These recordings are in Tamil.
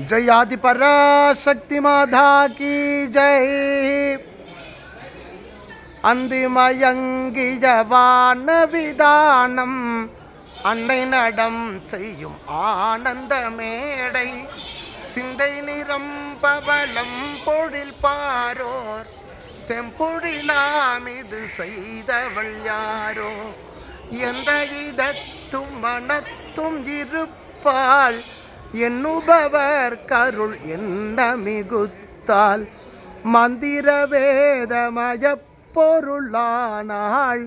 जय आदि पराशक्ति माधा की जय அந்திமயங்கிய வான விதானம் அன்னை நடம் செய்யும் ஆனந்த மேடை சிந்தை நிறம் பவளம் பொழில் பாரோர் செம்பொழிலாம் இது செய்தவள் யாரோ எந்த இடத்தும் மனத்தும் இருப்பாள் என்னுபவர் கருள் என்ன மிகுத்தால் மந்திர வேதமய பொருளானாள்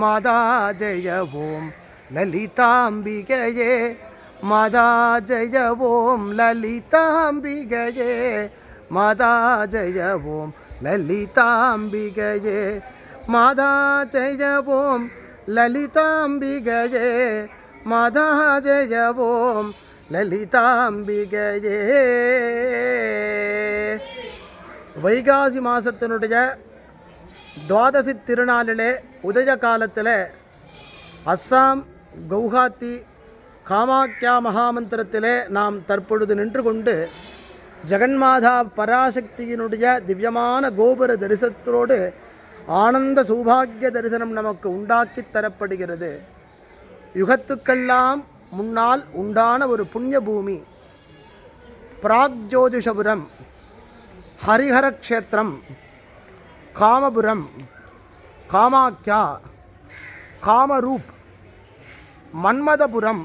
மதாஜயவோம் லலிதாம்பிகையே மதாஜயவோம் லலிதாம்பிகையே மதாஜயவோம் லலிதாம்பிகையே மதாஜயவோம் லலிதாம்பிகையே மதாஜயவோம் ஜெய லலிதாம்பிகையே. வைகாசி மாதத்தினுடைய துவாதசி திருநாளிலே உதய காலத்தில் அஸ்ஸாம் கவுஹாத்தி காமாக்யா மகாமந்திரத்திலே நாம் தற்பொழுது நின்று கொண்டு ஜெகன்மாதா பராசக்தியினுடைய திவ்யமான கோபுர தரிசனத்தோடு ஆனந்த சௌபாகிய தரிசனம் நமக்கு உண்டாக்கி தரப்படுகிறது. யுகத்துக்கெல்லாம் முன்னால் உண்டான ஒரு புண்ணிய பூமி பிராக்ஜோதிஷபுரம் ஹரிஹரக்ஷேத்திரம் காமபுரம் காமாக்கியா காமரூப் மன்மதபுரம்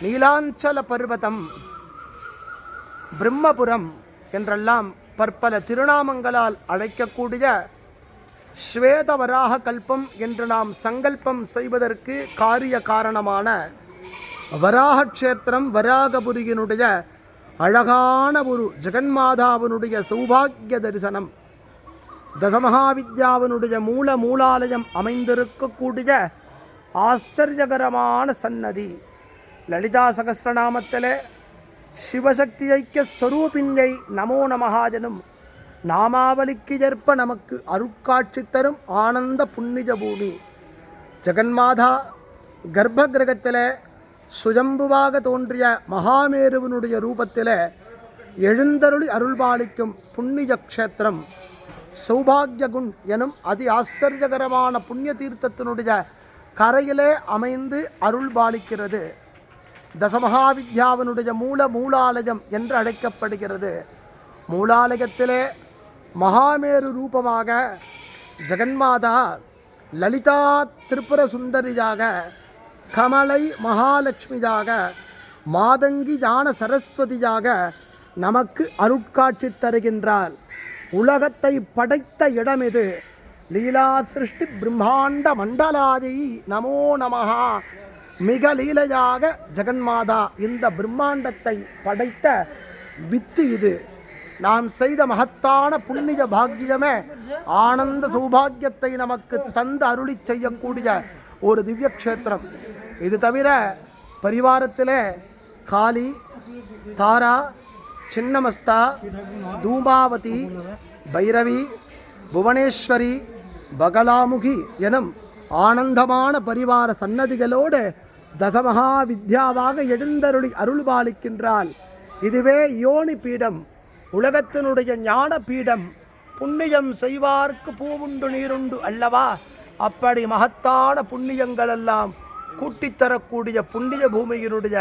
நீலாஞ்சல பர்வதம் பிரம்மபுரம் என்றெல்லாம் பற்பல திருநாமங்களால் அழைக்கக்கூடிய ஸ்வேதவராக கல்பம் என்று நாம் சங்கல்பம் செய்வதற்கு காரிய காரணமான வராக க்ஷேத்திரம் வராகபுரியினுடைய அழகான ஒரு ஜெகன்மாதாவினுடைய சௌபாகிய தரிசனம். தசமகாவித்யாவினுடைய மூல மூலாலயம் அமைந்திருக்கக்கூடிய ஆச்சரியகரமான சன்னதி. லலிதா சகசிரநாமத்தில் சிவசக்தி ஐக்கிய ஸ்வரூபிங்கை நமோ நமகாஜனும் நாமாவலிக்கு ஏற்ப நமக்கு அருட்காட்சி தரும் ஆனந்த புண்ணிய பூமி. ஜெகன்மாதா கர்ப்ப கிரகத்தில் சுயம்புவாக தோன்றிய மகாமேருவனுடைய ரூபத்தில் எழுந்தருளி அருள்பாலிக்கும் புண்ணிய க்ஷேத்திரம் சௌபாகியகுண் எனும் அதி ஆச்சரியகரமான புண்ணிய தீர்த்தத்தினுடைய கரையிலே அமைந்து அருள்பாலிக்கிறது. தசமகாவித்யாவினுடைய மூல மூலாலயம் என்று அழைக்கப்படுகிறது. மூலாலயத்திலே மகாமேரு ரூபமாக ஜெகன்மாதா லலிதா திரிபுர சுந்தரியாக கமலை மகாலட்சுமியாக மாதங்கி ஞான சரஸ்வதியாக நமக்கு அருட்காட்சி தருகின்றாள் உலகத்தை படைத்த இடம் இது லீலா சிருஷ்டி பிரம்மாண்ட மண்டலாதி நமோ நமஹா. மிக லீலையாக ஜெகன்மாதா இந்த பிரம்மாண்டத்தை படைத்த வித்து இது. நாம் செய்த மகத்தான புண்ணிய பாக்கியமே ஆனந்த சௌபாகியத்தை நமக்கு தந்து அருளி செய்யக்கூடிய ஒரு திவ்ய க்ஷேத்திரம் இது தவிர பரிவாரத்தில் காளி தாரா சின்னமஸ்தா தூமாவதி பைரவி புவனேஸ்வரி பகலாமுகி எனும் ஆனந்தமான பரிவார சன்னதிகளோடு தசமகா வித்யாவாக எழுந்தருளி அருள்பாலிக்கின்றாள். இதுவே யோனி பீடம் உலகத்தினுடைய ஞான பீடம் புண்ணியம் செய்வார்க்கு பூவுண்டு நீருண்டு அல்லவா? அப்படி மகத்தான புண்ணியங்களெல்லாம் கூட்டித்தரக்கூடிய புண்ணிய பூமியினுடைய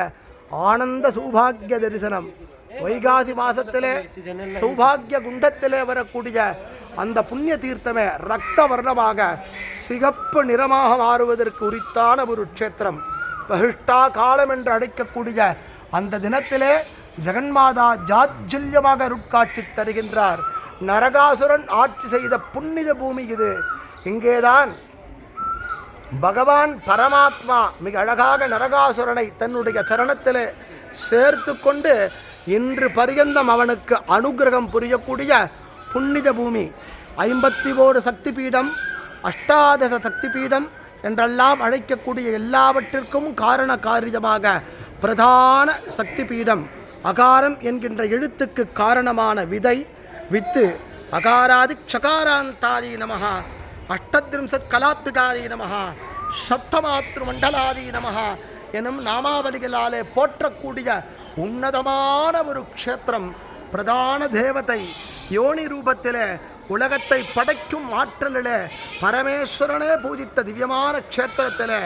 ஆனந்த சௌபாகிய தரிசனம். வைகாசி மாசத்திலே சௌபாகிய குண்டத்திலே வரக்கூடிய அந்த புண்ணிய தீர்த்தமே ரத்த வர்ணமாக சிகப்பு நிறமாக மாறுவதற்கு உரித்தான ஒரு க்ஷேத்திரம். பகிஷ்டா காலம் என்று அழைக்கக்கூடிய அந்த தினத்திலே ஜெகன்மாதா ஜாஜுல்யமாக அருட்காட்சி தருகின்றார். நரகாசுரன் ஆட்சி செய்த புண்ணிய பூமி இது. இங்கேதான் பகவான் பரமாத்மா மிக அழகாக நரகாசுரனை தன்னுடைய சரணத்தில் சேர்த்து கொண்டு இன்று பரியந்தம் அவனுக்கு அனுகிரகம் புரியக்கூடிய புண்ணிய பூமி. ஐம்பத்தி ஓரு சக்தி பீடம் அஷ்டாதச சக்தி பீடம் என்றெல்லாம் அழைக்கக்கூடிய எல்லாவற்றிற்கும் காரண காரியமாக பிரதான சக்தி பீடம் அகாரம் என்கின்ற எழுத்துக்கு காரணமான விதை வித்து அகாராதி சகாராந்தாதி நமகா அஷ்டத்ரிம்சத் கலாத்மிகாதி நமகா சப்தமாத்ரு மண்டலாதி நமகா எனும் நாமாவலிகளாலே போற்றக்கூடிய உன்னதமான ஒரு க்ஷேத்திரம் பிரதான தேவதை யோனி ரூபத்தில் உலகத்தை படைக்கும் ஆற்றலில் பரமேஸ்வரனே பூஜித்த திவ்யமான க்ஷேத்திரத்தில்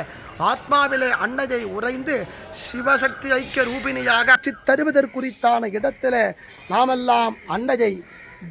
ஆத்மாவிலே அன்னையை உறைந்து சிவசக்தி ஐக்கிய ரூபிணியாக தருவதற்குறித்தான இடத்தில் நாமெல்லாம் அன்னையை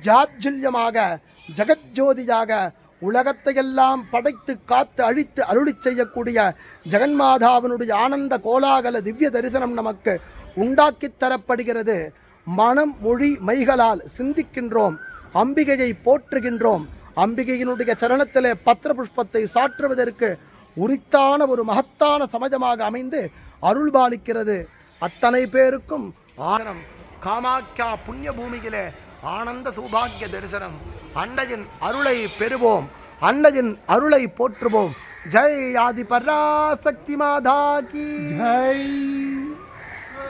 ஜாஜ்ஜல்யமாக ஜெகஜோதியாக உலகத்தையெல்லாம் படைத்து காத்து அழித்து அருளிச் செய்யக்கூடிய ஜெகன்மாதாவினுடைய ஆனந்த கோலாகல திவ்ய தரிசனம் நமக்கு உண்டாக்கித் தரப்படுகிறது. மனம் மொழி மைகளால் சிந்திக்கின்றோம். அம்பிகையை போற்றுகின்றோம். அம்பிகையினுடைய சரணத்திலே பத்திர புஷ்பத்தை சாற்றுவதற்கு உரித்தான ஒரு மகத்தான சமயமாக அமைந்து அருள்பாலிக்கிறது. அத்தனை பேருக்கும் ஆனம் காமாக்கியா புண்ணிய பூமியிலே ஆனந்த சௌபாகிய தரிசனம். அன்னையின் அருளை பெறுவோம். அன்னையின் அருளை போற்றுவோம். ஜெய் ஆதி பராசக்தி மாதா கி. ஜெய்.